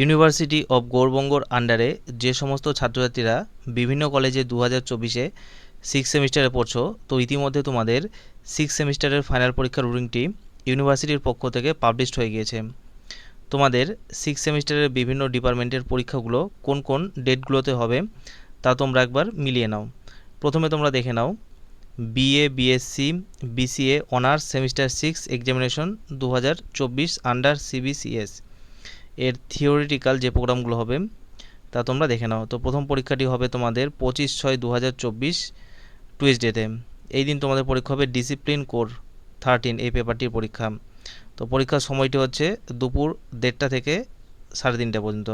University of গৌরবঙ্গর আন্ডারে যে সমস্ত ছাত্রছাত্রীরা বিভিন্ন কলেজে দু হাজার চব্বিশে সিক্স সেমিস্টারে পড়ছো, তো ইতিমধ্যে তোমাদের সিক্স সেমিস্টারের ফাইনাল পরীক্ষার রুটিনটি ইউনিভার্সিটির পক্ষ থেকে পাবলিশড হয়ে গিয়েছে। তোমাদের সিক্স সেমিস্টারের বিভিন্ন ডিপার্টমেন্টের পরীক্ষাগুলো কোন কোন ডেটগুলোতে হবে তা তোমরা একবার মিলিয়ে নাও। প্রথমে তোমরা দেখে নাও BA BSc BCA honours semester six examination দু হাজার চব্বিশ আন্ডার সিবিসিএস এর থিওরিটিক্যাল যে প্রোগ্রামগুলো হবে, তা তোমরা দেখে নাও। তো প্রথম পরীক্ষাটি হবে তোমাদের পঁচিশ ছয় দু হাজার চব্বিশ টুইসডেতে এই দিন তোমাদের পরীক্ষা হবে ডিসিপ্লিন কোর থার্টিন এই পেপারটির পরীক্ষা। তো পরীক্ষার সময়টি হচ্ছে দুপুর দেড়টা থেকে সাড়ে তিনটা পর্যন্ত।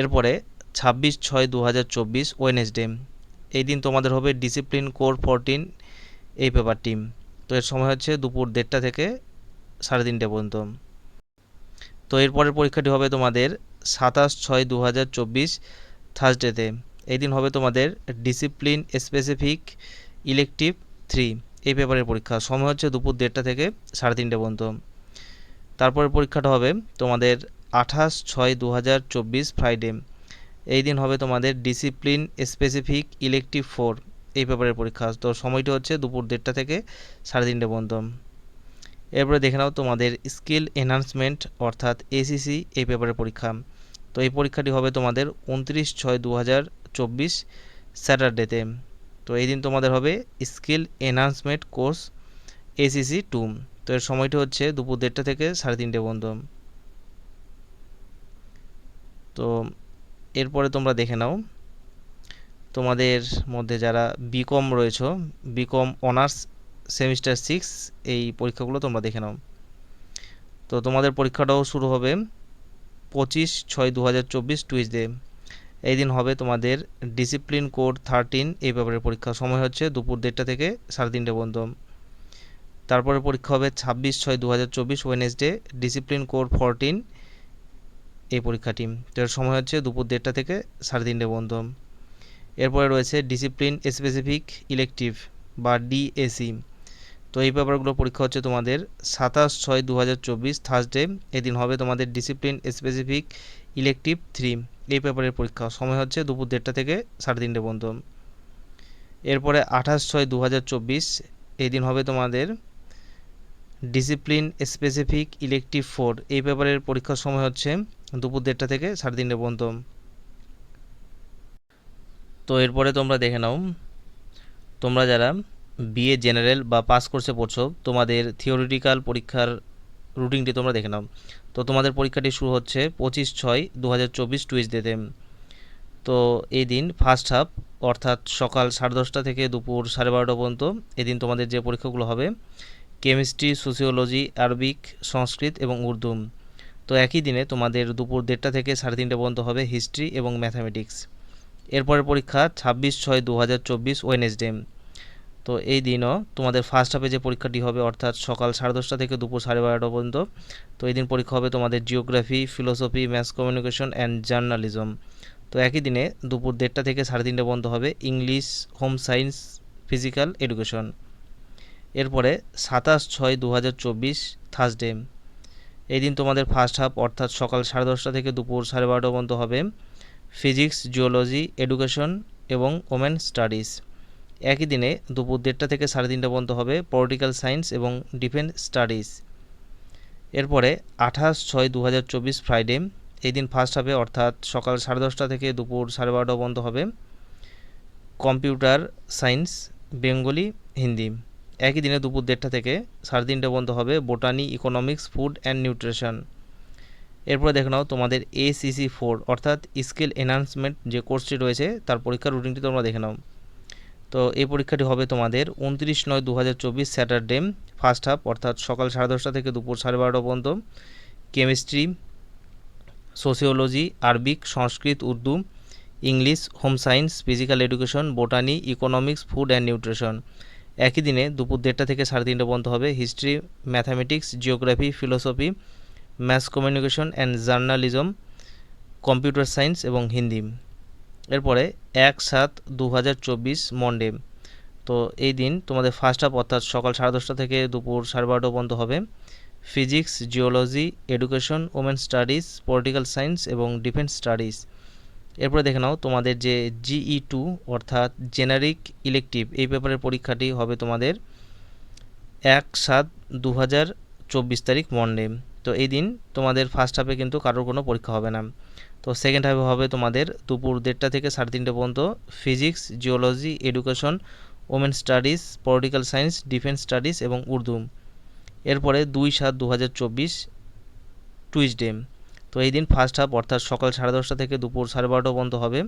এরপরে ছাব্বিশ ছয় দু হাজার চব্বিশ ওয়েনেসডে এই দিন তোমাদের হবে ডিসিপ্লিন কোর ফোরটিন এই পেপারটি তো এর সময় হচ্ছে দুপুর দেড়টা থেকে সাড়ে তিনটে পর্যন্ত। তো এরপরের পরীক্ষাটি হবে তোমাদের সাতাশ ছয় দু হাজার চব্বিশ থার্সডেতে এই দিন হবে তোমাদের ডিসিপ্লিন স্পেসিফিক ইলেকটিভ থ্রি এই পেপারের পরীক্ষা। সময় হচ্ছে দুপুর দেড়টা থেকে সাড়ে তিনটে পর্যন্ত। তারপরে পরীক্ষাটা হবে তোমাদের আঠাশ ছয় দু হাজার চব্বিশ ফ্রাইডে এই দিন হবে তোমাদের ডিসিপ্লিন স্পেসিফিক ইলেকটিভ ফোর এই পেপারের পরীক্ষা। তো সময়টি হচ্ছে দুপুর দেড়টা থেকে সাড়ে তিনটে পর্যন্ত। এরপরে দেখে নাও তোমাদের স্কিল এনহান্সমেন্ট, অর্থাৎ এসিসি এই পেপারের পরীক্ষা। তো এই পরীক্ষাটি হবে তোমাদের উনত্রিশ ছয় দু হাজার চব্বিশ স্যাটারডেতে। তো এই দিন তোমাদের হবে skill enhancement course SEC two তো এর সময়টি হচ্ছে দুপুর দেড়টা থেকে সাড়ে তিনটে পর্যন্ত। তো এরপরে তোমরা দেখে নাও, তোমাদের মধ্যে যারা বিকম রয়েছ বিকম অনার্স সেমিস্টার সিক্স এই পরীক্ষাগুলো তোমরা দেখে নাও। তো তোমাদের পরীক্ষাটাও শুরু হবে পঁচিশ ছয় দু হাজার চব্বিশ টুইসডে এই দিন হবে তোমাদের ডিসিপ্লিন কোড থার্টিন এই পেপারের পরীক্ষা। সময় হচ্ছে দুপুর দেড়টা থেকে সাড়ে তিনটে পর্যন্ত। তারপরে পরীক্ষা হবে ছাব্বিশ ছয় দু হাজার চব্বিশ ওয়েনেসডে ডিসিপ্লিন কোড ফোরটিন এই পরীক্ষাটি এর সময় হচ্ছে দুপুর দেড়টা থেকে সাড়ে তিনটে পর্যন্ত। এরপরে রয়েছে ডিসিপ্লিন স্পেসিফিক ইলেকটিভ বা ডিএসি তো এই পেপারগুলো পরীক্ষা হচ্ছে তোমাদের সাতাশ ছয় দু হাজার চব্বিশ থার্সডে এদিন হবে তোমাদের ডিসিপ্লিন স্পেসিফিক ইলেকটিভ থ্রি এই পেপারের পরীক্ষা। সময় হচ্ছে দুপুর দেড়টা থেকে সাড়ে তিনটে পর্যন্ত। এরপরে আঠাশ ছয় দু হাজার চব্বিশ এই দিন হবে তোমাদের ডিসিপ্লিন স্পেসিফিক ইলেকটিভ ফোর এই পেপারের পরীক্ষার সময় হচ্ছে দুপুর দেড়টা থেকে সাড়ে তিনটে পর্যন্ত। তো এরপরে তোমরা দেখে নাও। তোমরা যারা বিএ জেনারেল বা পাস কোর্সে পড়ছো, তোমাদের থিওরিটিক্যাল পরীক্ষার রুটিনটি তোমরা দেখে নাও। তো তোমাদের পরীক্ষাটি শুরু হচ্ছে পঁচিশ ছয় দু হাজার চব্বিশ টুইসডেতে তো এই দিন ফার্স্ট হাফ অর্থাৎ সকাল সাড়ে দশটা থেকে দুপুর সাড়ে বারোটা পর্যন্ত এদিন তোমাদের যে পরীক্ষাগুলো হবে কেমিস্ট্রি সোসিওলজি আরবিক সংস্কৃত এবং উর্দু। তো একই দিনে তোমাদের দুপুর দেড়টা থেকে সাড়ে তিনটে পর্যন্ত হবে হিস্ট্রি এবং ম্যাথামেটিক্স এরপরের পরীক্ষা ছাব্বিশ ছয় দু হাজার চব্বিশ ওয়েনেসডে তো এই দিনও তোমাদের ফার্স্ট হাফে যে পরীক্ষাটি হবে, অর্থাৎ সকাল সাড়ে দশটা থেকে দুপুর সাড়ে বারোটা পর্যন্ত, তো এই দিন পরীক্ষা হবে তোমাদের geography philosophy maths communication and journalism তো একই দিনে দুপুর দেড়টা থেকে সাড়ে তিনটে পর্যন্ত হবে English home science physical education এরপরে সাতাশ ছয় দু হাজার চব্বিশ থার্সডে এই দিন তোমাদের ফার্স্ট হাফ অর্থাৎ সকাল সাড়ে দশটা থেকে দুপুর সাড়ে বারোটা পর্যন্ত হবে ফিজিক্স জিওলজি এডুকেশন এবং ওমেন স্টাডিজ একই দিনে দুপুর দেড়টা থেকে সাড়ে তিনটা পর্যন্ত হবে পলিটিক্যাল সায়েন্স এবং ডিফেন্স স্টাডিজ। এরপরে আঠাশ ছয় দু হাজার চব্বিশ ফ্রাইডে, এই দিন ফার্স্ট হবে অর্থাৎ সকাল সাড়ে দশটা থেকে দুপুর সাড়ে বারোটা পর্যন্ত হবে কম্পিউটার সায়েন্স, বেঙ্গলি, হিন্দি। একই দিনে দুপুর দেড়টা থেকে সাড়ে তিনটে পর্যন্ত হবে botany, economics, food and nutrition. এরপরে দেখে নাও তোমাদের এসিসি ফোর অর্থাৎ স্কিল এনহান্সমেন্ট যে কোর্সটি রয়েছে, তার পরীক্ষার রুটিনটি তোমরা দেখে নাও। তো এই পরীক্ষাটি হবে তোমাদের উনত্রিশ নয় দু হাজার চব্বিশ স্যাটারডে ফার্স্ট হাফ অর্থাৎ সকাল সাড়ে দশটা থেকে দুপুর সাড়ে বারোটা পর্যন্ত। Chemistry sociology Arabic, Sanskrit, Urdu, English home science physical education botany economics food and nutrition একই দিনে দুপুর দেড়টা থেকে সাড়ে তিনটে পর্যন্ত হবে history mathematics geography philosophy maths communication and journalism computer science এবং হিন্দি। এরপরে এক সাত দু হাজার চব্বিশ মন্ডে। তো এই দিন তোমাদের ফার্স্ট হাফ অর্থাৎ সকাল সাড়ে দশটা থেকে দুপুর সাড়ে বারোটা পর্যন্ত হবে। Physics geology education women studies political science এবং ডিফেন্স স্টাডিজ এরপরে দেখে নাও তোমাদের যে জিই টু অর্থাৎ জেনারিক ইলেকটিভ এই পেপারের পরীক্ষাটি হবে তোমাদের এক সাত দু হাজার চব্বিশ তারিখ মন্ডে। তো এই দিন তোমাদের ফার্স্ট হাফে কিন্তু কারোর কোনো পরীক্ষা হবে না। তো সেকেন্ড হাফে হবে তোমাদের দুপুর দেড়টা থেকে সাড়ে তিনটে পর্যন্ত physics geology education women studies political science defence studies এবং উর্দু। এরপরে দুই সাত দু হাজার চব্বিশ টুইসডে তো এই দিন ফার্স্ট হাফ অর্থাৎ সকাল সাড়ে দশটা থেকে দুপুর সাড়ে বারোটা পর্যন্ত হবে।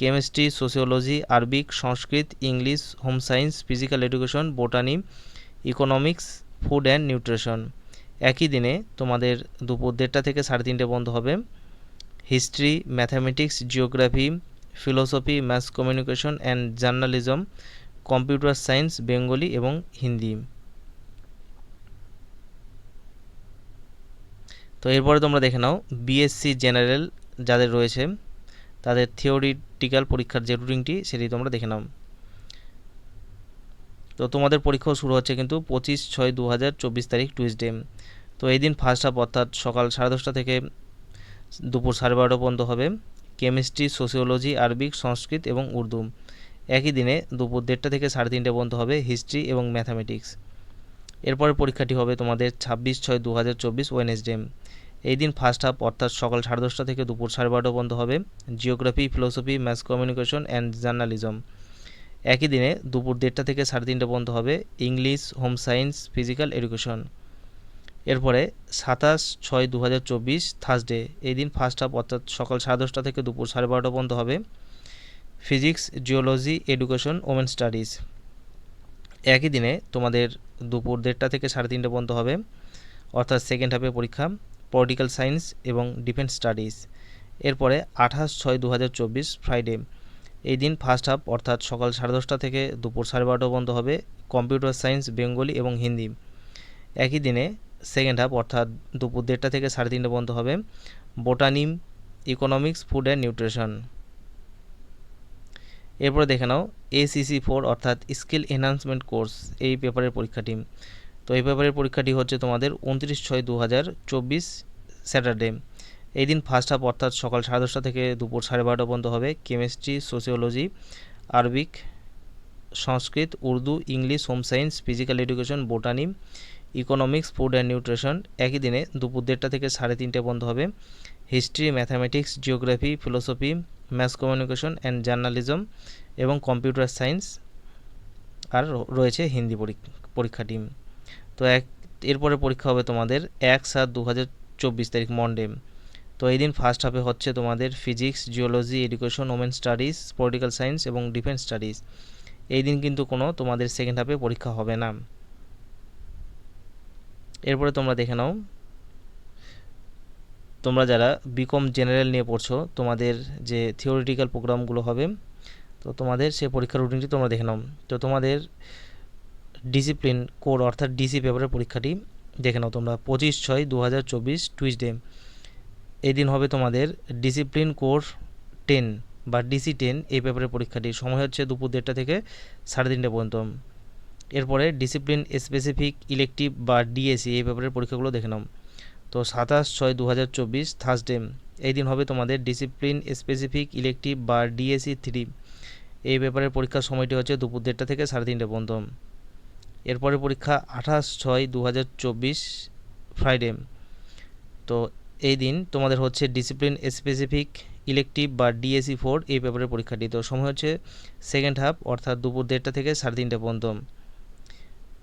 Chemistry sociology Arabic Sanskrit English home science physical education botany economics food and nutrition একই দিনে তোমাদের দুপুর দেড়টা থেকে সাড়ে তিনটে বন্ধ হবে history, mathematics, geography, philosophy, maths, communication and journalism, computer science, Bengali এবং হিন্দি। তো এরপরে তোমরা দেখে নাও বিএসসি জেনারেল যাদের রয়েছে, তাদের থিওরিটিক্যাল পরীক্ষার যে রুটিনটি, সেটি তোমরা দেখে নাও। তো তোমাদের পরীক্ষাও শুরু হচ্ছে কিন্তু পঁচিশ ছয় দু হাজার চব্বিশ তারিখ টুইসডে। তো এই দিন ফার্স্ট হাফ অর্থাৎ সকাল সাড়ে দশটা থেকে দুপুর সাড়ে বারোটা পর্যন্ত হবে কেমিস্ট্রি সোসিওলজি আরবিক সংস্কৃত এবং উর্দু। একই দিনে দুপুর দেড়টা থেকে সাড়ে তিনটে পর্যন্ত হবে হিস্ট্রি এবং ম্যাথামেটিক্স এরপরে পরীক্ষাটি হবে তোমাদের ছাব্বিশ ছয় দু হাজার চব্বিশ ওয়েনেসডে এই দিন ফার্স্ট হাফ অর্থাৎ সকাল সাড়ে দশটা থেকে দুপুর সাড়ে বারোটা পর্যন্ত হবে geography philosophy maths communication and journalism একই দিনে দুপুর দেড়টা থেকে সাড়ে তিনটে পর্যন্ত হবে English, home science, physical education. এরপরে সাতাশ ছয় দু হাজার চব্বিশ, থার্সডে। এই দিন ফার্স্ট হাফ অর্থাৎ সকাল সাড়ে দশটা থেকে দুপুর সাড়ে বারোটা পর্যন্ত হবে physics, geology, education, women studies. একই দিনে তোমাদের দুপুর দেড়টা থেকে সাড়ে তিনটে পর্যন্ত হবে অর্থাৎ সেকেন্ড হাফে পরীক্ষা পলিটিক্যাল সায়েন্স এবং ডিফেন্স স্টাডিজ এরপরে আঠাশ ছয় দু হাজার চব্বিশ ফ্রাইডে এই দিন ফার্স্ট হাফ অর্থাৎ সকাল সাড়ে দশটা থেকে দুপুর সাড়ে বারোটা পর্যন্ত হবে কম্পিউটার সায়েন্স বেঙ্গলি এবং হিন্দি একই দিনে সেকেন্ড হাফ অর্থাৎ দুপুর দেড়টা থেকে সাড়ে তিনটে পর্যন্ত হবে botany economics food and nutrition এরপরে দেখে নাও এসিসি ফোর অর্থাৎ স্কিল এনহান্সমেন্ট কোর্স এই পেপারের পরীক্ষাটি। তো এই পেপারের পরীক্ষাটি হচ্ছে তোমাদের উনত্রিশ ছয় দু হাজার চব্বিশ স্যাটারডে এই দিন ফার্স্ট হাফ অর্থাৎ সকাল সাড়ে দশটা থেকে দুপুর সাড়ে বারোটা পর্যন্ত হবে। Chemistry sociology Arabic, Sanskrit, Urdu English home science physical education botany economics food and nutrition একই দিনে দুপুর দেড়টা থেকে সাড়ে তিনটে পর্যন্ত হবে। History mathematics geography philosophy maths communication and journalism এবং কম্পিউটার সায়েন্স আর রয়েছে হিন্দি পরীক্ষা টিম তো এক, এরপরে পরীক্ষা হবে তোমাদের এক সাত দু হাজার চব্বিশ তারিখ মন্ডে তো এই দিন ফার্স্ট হাফে হচ্ছে তোমাদের physics geology education women studies political science এবং ডিফেন্স স্টাডিজ এই দিন কিন্তু কোনো তোমাদের সেকেন্ড হাফে পরীক্ষা হবে না। এরপরে তোমরা দেখে নাও। তোমরা যারা বিকম জেনারেল নিয়ে পড়ছো, তোমাদের যে থিওরিটিক্যাল প্রোগ্রামগুলো হবে, তো তোমাদের সেই পরীক্ষার রুটিনটি তোমরা দেখে নাও। তো তোমাদের ডিসিপ্লিন কোর অর্থাৎ ডিসি পেপারের পরীক্ষাটি দেখে নাও তোমরা। পঁচিশ ছয় দু হাজার চব্বিশ টুইসডে এই দিন হবে তোমাদের ডিসিপ্লিন কোর টেন বা ডিসি টেন এই পেপারের পরীক্ষাটি। সময় হচ্ছে দুপুর দেড়টা থেকে সাড়ে তিনটে পর্যন্ত। এরপরে ডিসিপ্লিন স্পেসিফিক ইলেকটিভ বা ডিএসি এই পেপারের পরীক্ষাগুলো দেখে নাও। তো সাতাশ ছয় দু হাজার চব্বিশ থার্সডে এই দিন হবে তোমাদের ডিসিপ্লিন স্পেসিফিক ইলেকটিভ বা ডিএসি থ্রি এই পেপারের পরীক্ষার সময়টি হচ্ছে দুপুর দেড়টা থেকে সাড়ে তিনটে পর্যন্ত। এরপরে পরীক্ষা আঠাশ ছয় দু হাজার চব্বিশ ফ্রাইডে তো এই দিন তোমাদের হচ্ছে ডিসিপ্লিন স্পেসিফিক ইলেকটিভ বা ডিএসি ফোর এই পেপারের পরীক্ষাটি তো সময় হচ্ছে সেকেন্ড হাফ অর্থাৎ দুপুর দেড়টা থেকে সাড়ে তিনটে পর্যন্ত।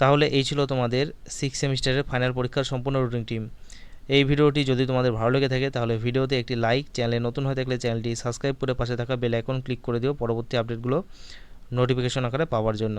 তাহলে এই ছিল তোমাদের সিক্স সেমিস্টারের ফাইনাল পরীক্ষার সম্পূর্ণ রুটিন টিম এই ভিডিওটি যদি তোমাদের ভালো লেগে থাকে, তাহলে ভিডিওতে একটি লাইক চ্যানেলে নতুন হয়ে থাকলে চ্যানেলটি সাবস্ক্রাইব করে পাশে থাকা বেল আইকন ক্লিক করে দিও পরবর্তী আপডেটগুলো নোটিফিকেশন আকারে পাওয়ার জন্য।